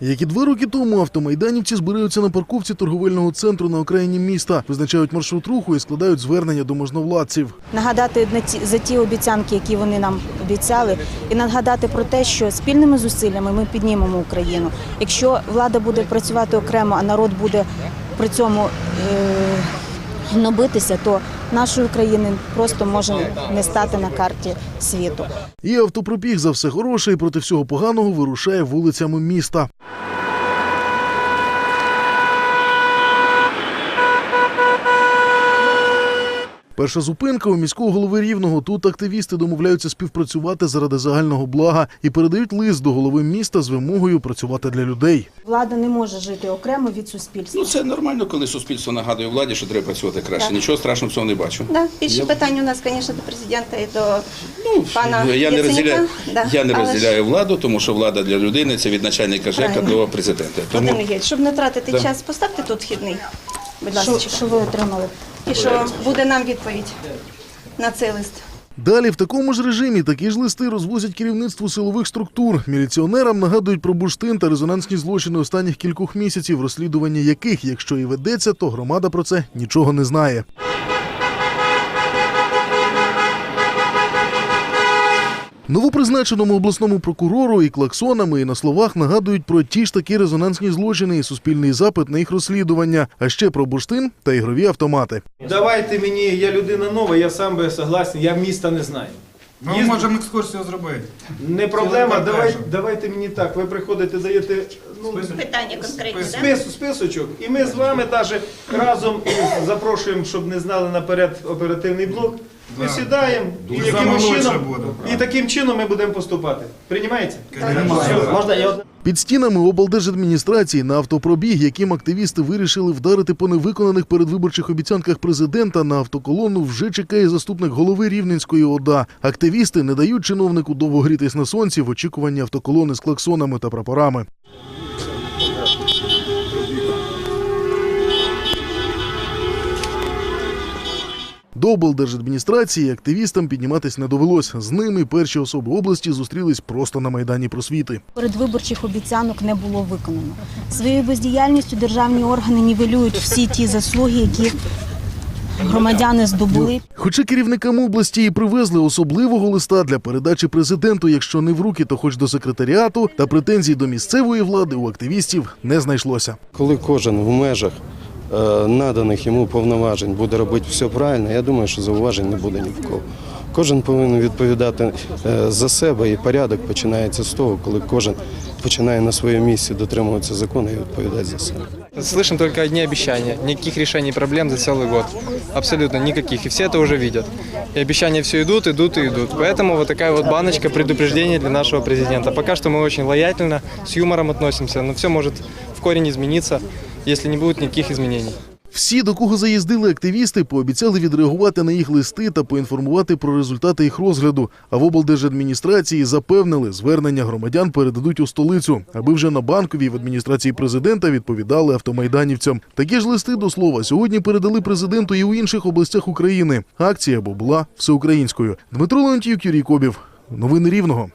Як і два роки тому автомайданівці збираються на парковці торговельного центру на окраїні міста, визначають маршрут руху і складають звернення до можновладців. нагадати за ті обіцянки, які вони нам обіцяли, і нагадати про те, що спільними зусиллями ми піднімемо Україну. Якщо влада буде працювати окремо, а народ буде при цьому е- гнобитися, то нашої України просто може не стати на карті світу. І автопробіг за все хороше і проти всього поганого вирушає вулицями міста. Перша зупинка у міського голови рівного. Тут активісти домовляються співпрацювати заради загального блага і передають лист до голови міста з вимогою працювати для людей. Влада не може жити окремо від суспільства. Ну це нормально, коли суспільство нагадує владі, що треба працювати краще. Так. Нічого страшного в цьому не бачу. Да, більше Я- питань у нас, звісно, до президента і до пана я не розділяю, Да. я не Але ж, розділяю владу, тому що влада для людини це від начальника ЖЕКа до президента. Тому щоб не тратити Да. час, поставте тут вхідний, будь Що, ласка. що ви отримали? І що буде нам відповідь на цей лист. Далі в такому ж режимі такі ж листи розвозять керівництву силових структур. Міліціонерам нагадують про бурштин та резонансні злочини останніх кількох місяців, розслідування яких, якщо і ведеться, то громада про це нічого не знає. Новопризначеному обласному прокурору і клаксонами і на словах нагадують про ті ж такі резонансні злочини і суспільний запит на їх розслідування, а ще про бурштин та ігрові автомати. Давайте мені, я людина нова, я сам би согласен, я міста не знаю. Ми Їзд- можемо екскурсію зробити. Не проблема, давай, давайте мені так. Ви приходите, даєте ну, Питання конкретні, спис, списочок, і ми з вами навіть разом із запрошуємо, щоб не знали наперед оперативний блок. Ми Да. сідаємо і, Дуже яким саме чином, буде, і таким чином ми будемо поступати. Приймається? Приймається. Все, можна я одне? Під стінами облдержадміністрації на автопробіг, яким активісти вирішили вдарити по невиконаних передвиборчих обіцянках президента на автоколону, вже чекає заступник голови Рівненської ОДА. Активісти не дають чиновнику довго грітись на сонці в очікуванні автоколони з клаксонами та прапорами. До облдержадміністрації активістам підніматись не довелось. З ними перші особи області зустрілись просто на майдані просвіти. Передвиборчих обіцянок не було виконано. Своєю бездіяльністю державні органи нівелюють всі ті заслуги, які громадяни здобули. Хоча керівникам області і привезли особливого листа для передачі президенту, якщо не в руки, то хоч до секретаріату, та претензій до місцевої влади у активістів не знайшлося. Коли кожен в межах наданих йому повноважень буде робити все правильно, я думаю, що зауважень не буде ні в кого. Кожен повинен відповідати е, за себе, і порядок починається з того, коли кожен починає на своєму місці дотримуватися закону і відповідати за себе. Слышим только одни обещания. Никаких решений проблем за целый год. Абсолютно никаких. И все это уже видят. И обещания все идут, идут и идут. Поэтому вот такая вот баночка предупреждения для нашего президента. Пока что мы очень лояльно, с юмором относимся, но все может в корень измениться, если не будет никаких изменений. Всі, до кого заїздили активісти, пообіцяли відреагувати на їх листи та поінформувати про результати їх розгляду. А в облдержадміністрації запевнили, звернення громадян передадуть у столицю, аби вже на банковій в адміністрації президента відповідали автомайданівцям. Такі ж листи до слова сьогодні передали президенту і у інших областях України. Акція бо була всеукраїнською. Дмитро Леонтіюк, Юрій Кобів. Новини Рівного.